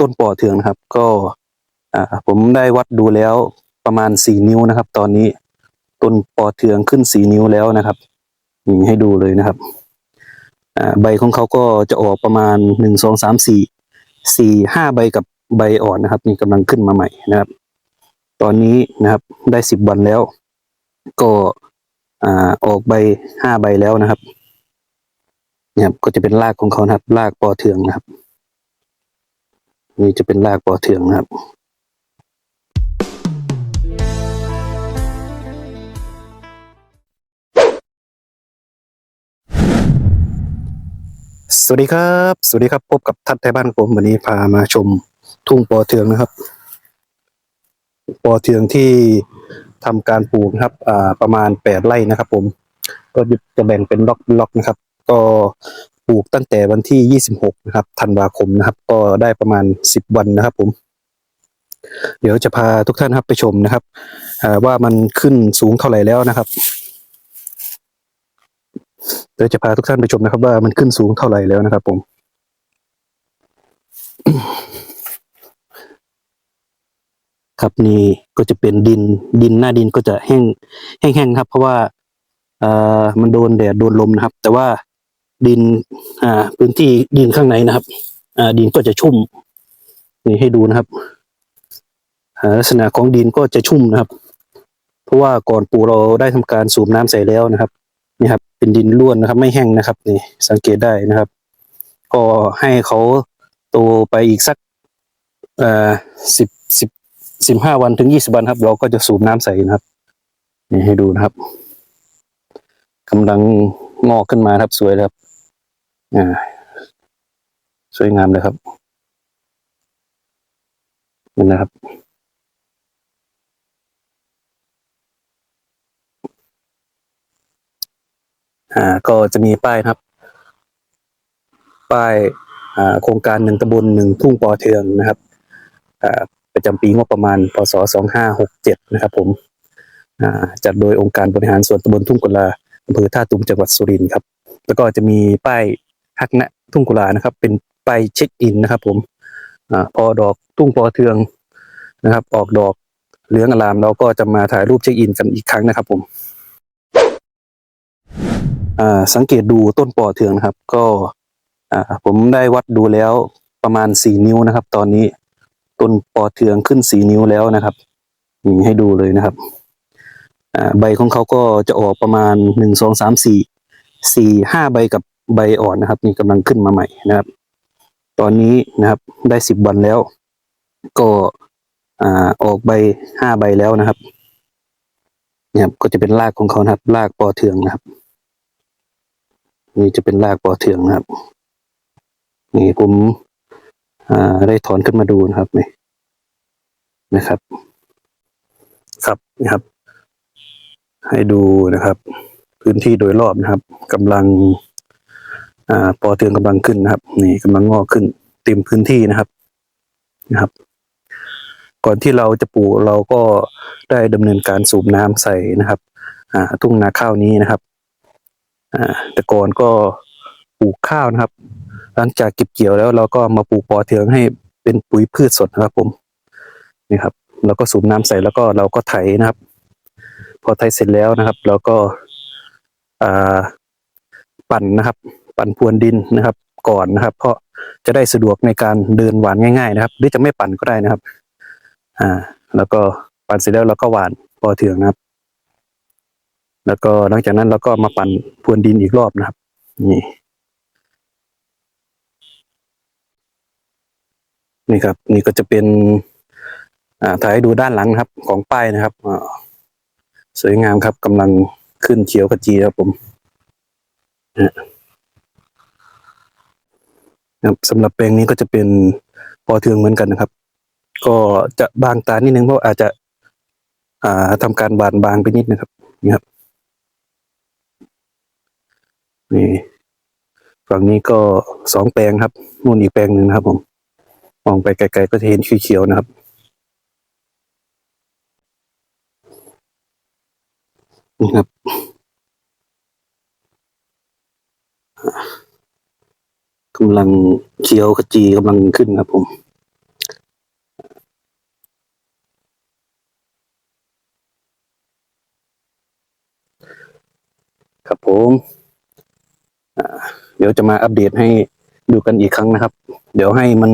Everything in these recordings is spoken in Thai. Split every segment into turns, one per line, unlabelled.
ต้นปอเทืองนะครับ ก็ผมได้วัดดูแล้วประมาณสี่นิ้วนะครับ ตอนนี้ต้นปอเทืองขึ้นสี่นิ้วแล้วนะครับนี่ให้ดูเลยนะครับใบของเขาก็จะออกประมาณหนึ่งสองสามสี่สี่ห้าใบกับใบอ่อนนะครับ นี่กำลังขึ้นมาใหม่นะครับ ตอนนี้นะครับได้สิบวันแล้ว ก็ออกใบห้าใบแล้วนะครับเนี่ยก็จะเป็นรากของเขานะครับรากปอเทืองนะครับ นี่จะเป็นรากปอเทืองนะครับ สวัสดีครับ สวัสดีครับ พบกับทัดไทยบ้านผมวันนี้พามาชมทุ่งปอเทืองนะครับ ปอเทืองที่ทำการปลูกนะครับ อ่า ประมาณแปดไร่นะครับ ผม ก็จะแบ่งเป็นล็อกล็อกนะครับ ก็ ปลูกตั้งแต่วันที่ยี่สิบหกนะครับธันวาคมนะครับ ก็ได้ประมาณสิบวันนะครับ ผม เดี๋ยวจะพาทุกท่านครับไปชมนะครับว่ามันขึ้นสูงเท่าไหร่แล้วนะครับเดี๋ยวจะพาทุกท่านไปชมนะครับ ว่ามันขึ้นสูงเท่าไหร่แล้วนะครับ ผมครับนี่ก็จะเป็นดินดินหน้าดินก็จะแห้งแห้งๆครับ เพราะว่าเอ่อมันโดนแดดโดนลมนะครับ แต่ว่า ดินอ่าพื้นที่ดินข้างในนะครับ อ่าดินก็จะชุ่ม นี่ให้ดูนะครับลักษณะของดินก็จะชุ่มนะครับ เพราะว่าก่อนปูเราได้ทำการสูบน้ำใส่แล้วนะครับนี่ครับ เป็นดินร่วนนะครับ ไม่แห้งนะครับ นี่สังเกตได้นะครับ ก็ให้เขาโตไปอีกสักเอ่อสิบสิบสิบห้าวันถึงยี่สิบวันครับ เราก็จะสูบน้ำใส่นะครับ นี่ให้ดูนะครับกำลังงอกขึ้นมาครับสวยครับ อ่าสวยงามเลยครับเห็นะครับ อ่า ก็จะมีป้ายครับ ป้ายอ่าโครงการหนึ่งตำบลหนึ่งทุ่งปอเทืองนะครับ อ่าประจำปีงบประมาณ พศ 2567 นะครับ ผม อ่า จัดโดยองค์การบริหารส่วนตำบลทุ่งกุลาอำเภอท่าตูมจังหวัดสุรินทร์ครับ แล้วก็จะมีป้าย ฮักณทุ่งกุลานะครับ เป็นไปเช็คอินนะครับ ผมอพอดอกทุ่งปอเทืองนะครับ ออกดอกเหลืองอลามเราก็จะมาถ่ายรูปเช็คอินกันอีกครั้งนะครับ ผมอ่าสังเกตดูต้นปอเทืองนะครับ ก็อ่าผมได้วัดดูแล้วประมาณสี่นิ้วนะครับ ตอนนี้ต้นปอเทืองขึ้นสี่นิ้วแล้วนะครับนี่ให้ดูเลยนะครับอ่าใบของเขาก็จะออกประมาณหนึ่งสองสามสี่สี่ห้าใบกับ ใบอ่อนนะครับ นี่กำลังขึ้นมาใหม่นะครับ ตอนนี้นะครับได้สิบวันแล้ว ก็อ่าออกใบห้าใบแล้วนะครับเนี่ยครับก็จะเป็นรากของเขานะครับรากปอเทืองนะครับ นี่จะเป็นรากปอเทืองนะครับ นี่ผมอ่าได้ถอนขึ้นมาดูนะครับนี่นะครับ ครับนะครับ ให้ดูนะครับ พื้นที่โดยรอบนะครับกำลัง อ่าปอเทืองกำลังขึ้นนะครับ นี่กำลังงอกขึ้นเต็มพื้นที่นะครับนะครับ ก่อนที่เราจะปลูกเราก็ได้ดำเนินการสูบน้ำใส่นะครับ อ่า ทุ่งนาข้าวนี้นะครับ อ่า แต่ก่อนก็ปลูกข้าวนะครับ หลังจากเก็บเกี่ยวแล้วเราก็มาปลูกปอเทืองให้เป็นปุ๋ยพืชสดนะครับ ผมนี่ครับแล้วก็สูบน้ำใส่แล้วก็เราก็ไถนะครับ พอไถเสร็จแล้วนะครับ เราก็อ่าปั่นนะครับ ปั่นพรวนดินนะครับก่อนนะครับ เพราะจะได้สะดวกในการเดินหวานง่าย ๆ นะครับ หรือจะไม่ปั่นก็ได้นะครับ อ่า แล้วก็ปั่นเสร็จแล้วเราก็หวานปอเทืองนะครับ แล้วก็หลังจากนั้นเราก็มาปั่นพรวนดินอีกรอบนะครับ นี่ นี่ครับ นี่ก็จะเป็น อ่าถ่ายให้ดูด้านหลังครับ ของป้ายนะครับอ่าสวยงามครับกำลังขึ้นเขียวขจีครับผมนะ ครับสำหรับแปลงนี้ก็จะเป็นปอเทืองเหมือนกันนะครับ ก็จะบางตานิดนึงเพราะอาจจะ อ่าทำการบานบางไปนิดนะครับนี่ครับนี่ฝั่งนี้ก็สองแปลงครับนู่นอีกแปลงหนึ่งนะครับผมมองไปไกลๆก็จะเห็นเขียวๆนะครับนี่ครับำลังเขียวขจีกำลังขึ้นครับผม ครับผมเดี๋ยวจะมาอัปเดตให้ดูกันอีกครั้งนะครับ เดี๋ยวให้มัน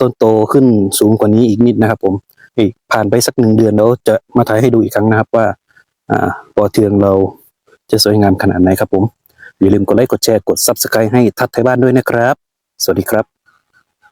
ต้นโตขึ้นสูงกว่านี้อีกนิดนะครับ ผมอีกผ่านไปสักหนึ่งเดือนแล้วจะมาถ่ายให้ดูอีกครั้งนะครับว่าปอเทืองเราจะสวยงามขนาดไหนครับผม อย่าลืมกดไลค์กดแชร์กด Subscribe ให้ทัดไทยบ้านด้วยนะครับ สวัสดีครับ